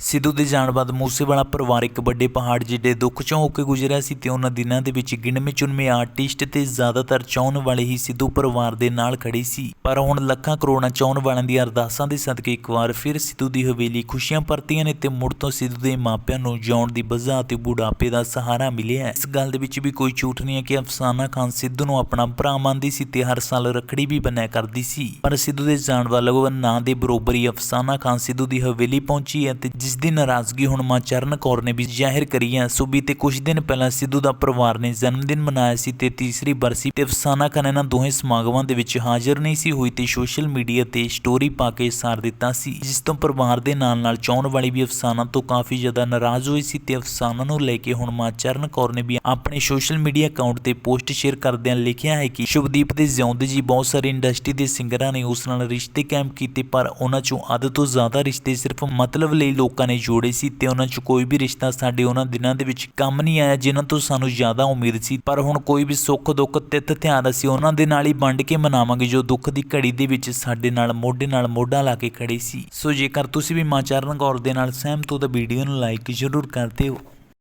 ਸਿੱਧੂ ਦੇ ਜਾਣ ਬਾਅਦ ਮੂਸੇਵਾਲਾ ਪਰਿਵਾਰ ਇੱਕ ਵੱਡੇ ਪਹਾੜ ਜਿੱਡੇ ਦੁੱਖ ਚੋਂ ਹੋ ਕੇ ਗੁਜ਼ਰਿਆ ਸੀ ਤੇ ਉਹਨਾਂ ਦਿਨਾਂ ਦੇ ਵਿੱਚ ਗਿਣਵੇਂ ਚੁਣਵੇਂ ਆਰਟਿਸਟ ਤੇ ਜ਼ਿਆਦਾਤਰ ਚਾਹਣ ਵਾਲੇ ਹੀ ਸਿੱਧੂ ਪਰਿਵਾਰ ਦੇ ਨਾਲ ਖੜੇ ਸੀ। ਪਰ ਹੁਣ ਲੱਖਾਂ ਕਰੋੜਾਂ ਚਾਹਣ ਵਾਲਿਆਂ ਦੀਆਂ ਅਰਦਾਸਾਂ ਦੇ ਸਦਕੇ ਇੱਕ ਵਾਰ ਫਿਰ ਸਿੱਧੂ ਦੀ ਹਵੇਲੀ ਖੁਸ਼ੀਆਂ ਪਰਤੀਆਂ ਨੇ ਤੇ ਮੁੜ ਤੋਂ ਸਿੱਧੂ ਦੇ ਮਾਪਿਆਂ ਨੂੰ ਜਿਉਣ ਦੀ ਬਜ਼ਾ ਤੇ ਬੁਢਾਪੇ ਦਾ ਸਹਾਰਾ ਮਿਲਿਆ ਇਸ ਗੱਲ ਦੇ ਵਿੱਚ ਵੀ ਕੋਈ ਝੂਠ ਨਹੀਂ ਹੈ ਕਿ ਅਫਸਾਨਾ ਖਾਨ ਸਿੱਧੂ ਨੂੰ ਆਪਣਾ ਭਰਾ ਮੰਨਦੀ ਸੀ ਤੇ ਹਰ ਸਾਲ ਰੱਖੜੀ ਵੀ ਬੰਨਿਆ ਕਰਦੀ ਸੀ। ਪਰ ਸਿੱਧੂ ਦੇ ਜਾਣ ਵਾਲੇ ਨਾਂ ਦੇ ਬਰੋਬਰ ਹੀ ਅਫਸਾਨਾ ਖਾਨ ਸਿੱਧੂ ਦੀ ਹਵੇਲੀ ਪਹੁੰਚੀ ਹੈ ਤੇ ਜਿਸ ਦੀ ਨਾਰਾਜ਼ਗੀ ਹੁਣ ਮਾਂ ਚਰਨ ਕੌਰ ਨੇ ਵੀ ਜ਼ਾਹਿਰ ਕਰੀ ਹੈ ਸੂਬੀ ਤੇ ਕੁਝ ਦਿਨ ਪਹਿਲਾਂ ਸਿੱਧੂ ਦਾ ਪਰਿਵਾਰ ਨੇ ਜਨਮ ਦਿਨ ਮਨਾਇਆ ਸੀ ਤੇ ਤੀਸਰੀ ਬਰਸੀ ਤੇ ਅਫਸਾਨਾ ਖਾਨ ਇਹਨਾਂ ਦੋਹੇ ਸਮਾਗਮਾਂ ਦੇ ਵਿੱਚ ਹਾਜ਼ਰ ਨਹੀਂ ਸੀ ਹੋਈ ਤੇ ਸੋਸ਼ਲ ਮੀਡੀਆ ਤੇ ਸਟੋਰੀ ਪਾ ਕੇ ਸਾਰ ਦਿੱਤਾ ਸੀ, ਜਿਸ ਤੋਂ ਪਰਿਵਾਰ ਦੇ ਨਾਲ ਨਾਲ ਚਾਹਣ ਵਾਲੀ ਵੀ ਅਫਸਾਨਾ ਤੋਂ ਕਾਫੀ ਜ਼ਿਆਦਾ ਨਾਰਾਜ਼ ਹੋਈ ਸੀ ਤੇ ਅਫਸਾਨਾ ਨੂੰ ਲੈ ਕੇ ਹੁਣ ਮਾਂ ਚਰਨ ਕੌਰ ਨੇ ਵੀ ਆਪਣੇ ਸੋਸ਼ਲ ਮੀਡੀਆ ਅਕਾਊਂਟ ਤੇ ਪੋਸਟ ਸ਼ੇਅਰ ਕਰਦਿਆਂ ਲਿਖਿਆ ਹੈ ਕਿ ਸ਼ੁਭਦੀਪ ਦੇ ਜਿਉਂਦੇ ਜੀ ਬਹੁਤ ਸਾਰੇ ਇੰਡਸਟਰੀ ਦੇ ਸਿੰਗਰਾਂ ਨੇ ਉਸ ਨਾਲ ਰਿਸ਼ਤੇ ਕਾਇਮ ਕੀਤੇ, ਪਰ ਉਹਨਾਂ ਚੋਂ ਅੱਧ ਤੋਂ ਜ਼ਿਆਦਾ ਰਿਸ਼ਤੇ ਸਿਰਫ ਮਤਲਬ ਲਈ ਲੋਕ ਨੇ ਜੋੜੇ ਸੀ ਤੇ ਉਹਨਾਂ ਚੋਂ ਕੋਈ ਵੀ ਰਿਸ਼ਤਾ ਸਾਡੇ ਉਹਨਾਂ ਦਿਨਾਂ ਦੇ ਵਿੱਚ ਕੰਮ ਨਹੀਂ ਆਇਆ, ਜਿਨ੍ਹਾਂ ਤੋਂ ਸਾਨੂੰ ਜ਼ਿਆਦਾ ਉਮੀਦ ਸੀ। ਪਰ ਹੁਣ ਕੋਈ ਵੀ ਸੁੱਖ, ਦੁੱਖ ਤਿੱਥ ਧਿਆਨ ਅਸੀਂ ਉਹਨਾਂ ਦੇ ਨਾਲ ਹੀ ਵੰਡ ਕੇ ਮਨਾਵਾਂਗੇ, ਜੋ ਦੁੱਖ ਦੀ ਘੜੀ ਦੇ ਵਿੱਚ ਸਾਡੇ ਨਾਲ ਮੋਢੇ ਨਾਲ ਮੋਢਾ ਲਾ ਕੇ ਖੜੇ ਸੀ। ਸੋ ਜੇਕਰ ਤੁਸੀਂ ਵੀ ਮਾਂ ਚਰਨ ਕੌਰ ਦੇ ਨਾਲ ਸਹਿਮਤ ਹੋ ਤਾਂ ਵੀਡੀਓ ਨੂੰ ਲਾਈਕ ਜ਼ਰੂਰ ਕਰ ਦਿਓ।